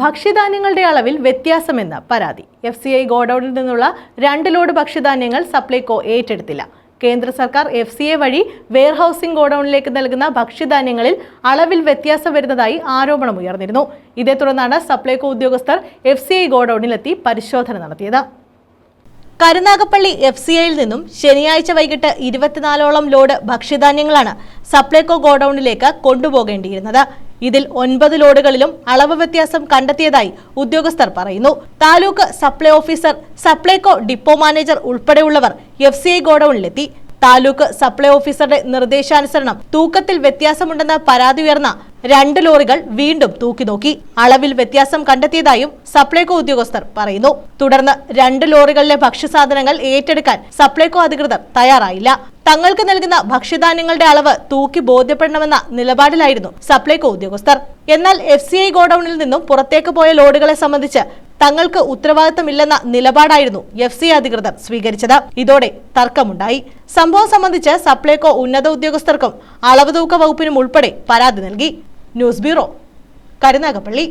ഭക്ഷ്യധാന്യങ്ങളുടെ അളവിൽ വ്യത്യാസമെന്ന് പരാതി. F C I ഗോഡൌണിൽ നിന്നുള്ള രണ്ട് ലോഡ് ഭക്ഷ്യധാന്യങ്ങൾ സപ്ലൈകോ ഏറ്റെടുത്തില്ല. കേന്ദ്ര സർക്കാർ എഫ് സി എ വഴി വെയർഹൌസിംഗ് ഗോഡൌണിലേക്ക് നൽകുന്ന ഭക്ഷ്യധാന്യങ്ങളിൽ അളവിൽ വ്യത്യാസം വരുന്നതായി ആരോപണം ഉയർന്നിരുന്നു. ഇതേ തുടർന്നാണ് സപ്ലൈകോ ഉദ്യോഗസ്ഥർ എഫ് സി ഐ ഗോഡൌണിലെത്തി പരിശോധന നടത്തിയത്. കരുനാഗപ്പള്ളി എഫ് സി ഐയിൽ നിന്നും ശനിയാഴ്ച വൈകിട്ട് ഇരുപത്തിനാലോളം ലോഡ് ഭക്ഷ്യധാന്യങ്ങളാണ് സപ്ലൈകോ ഗോഡൌണിലേക്ക് കൊണ്ടുപോകേണ്ടിയിരുന്നത്. ഇതിൽ ഒൻപത് ലോഡുകളിലും അളവ് വ്യത്യാസം കണ്ടെത്തിയതായി ഉദ്യോഗസ്ഥർ പറയുന്നു. Taluk supply officer Supplyco depot manager ഉൾപ്പെടെയുള്ളവർ എഫ് സി ഐ ഗോഡൌണിലെത്തി. താലൂക്ക് സപ്ലൈ ഓഫീസറുടെ നിർദ്ദേശാനുസരണം തൂക്കത്തിൽ വ്യത്യാസമുണ്ടെന്ന് പരാതി ഉയർന്ന രണ്ട് ലോറികൾ വീണ്ടും തൂക്കി നോക്കി. അളവിൽ വ്യത്യാസം കണ്ടെത്തിയതായും സപ്ലൈകോ ഉദ്യോഗസ്ഥർ പറയുന്നു. തുടർന്ന് രണ്ട് ലോറികളിലെ ഭക്ഷ്യസാധനങ്ങൾ ഏറ്റെടുക്കാൻ സപ്ലൈകോ അധികൃതർ തയ്യാറായില്ല. തങ്ങൾക്ക് നൽകുന്ന ഭക്ഷ്യധാന്യങ്ങളുടെ അളവ് തൂക്കി ബോധ്യപ്പെടണമെന്ന നിലപാടിലായിരുന്നു സപ്ലൈകോ ഉദ്യോഗസ്ഥർ. എന്നാൽ എഫ് സി ഐ ഗോഡൌണിൽ നിന്നും പുറത്തേക്ക് പോയ ലോഡുകളെ സംബന്ധിച്ച് തങ്ങൾക്ക് ഉത്തരവാദിത്തമില്ലെന്ന നിലപാടായിരുന്നു എഫ് സി അധികൃതർ സ്വീകരിച്ചത്. ഇതോടെ തർക്കമുണ്ടായി. സംഭവം സംബന്ധിച്ച് സപ്ലൈകോ ഉന്നത ഉദ്യോഗസ്ഥർക്കും അളവ് തൂക്ക വകുപ്പിനും ഉൾപ്പെടെ പരാതി നൽകി. News bureau Karunagappally.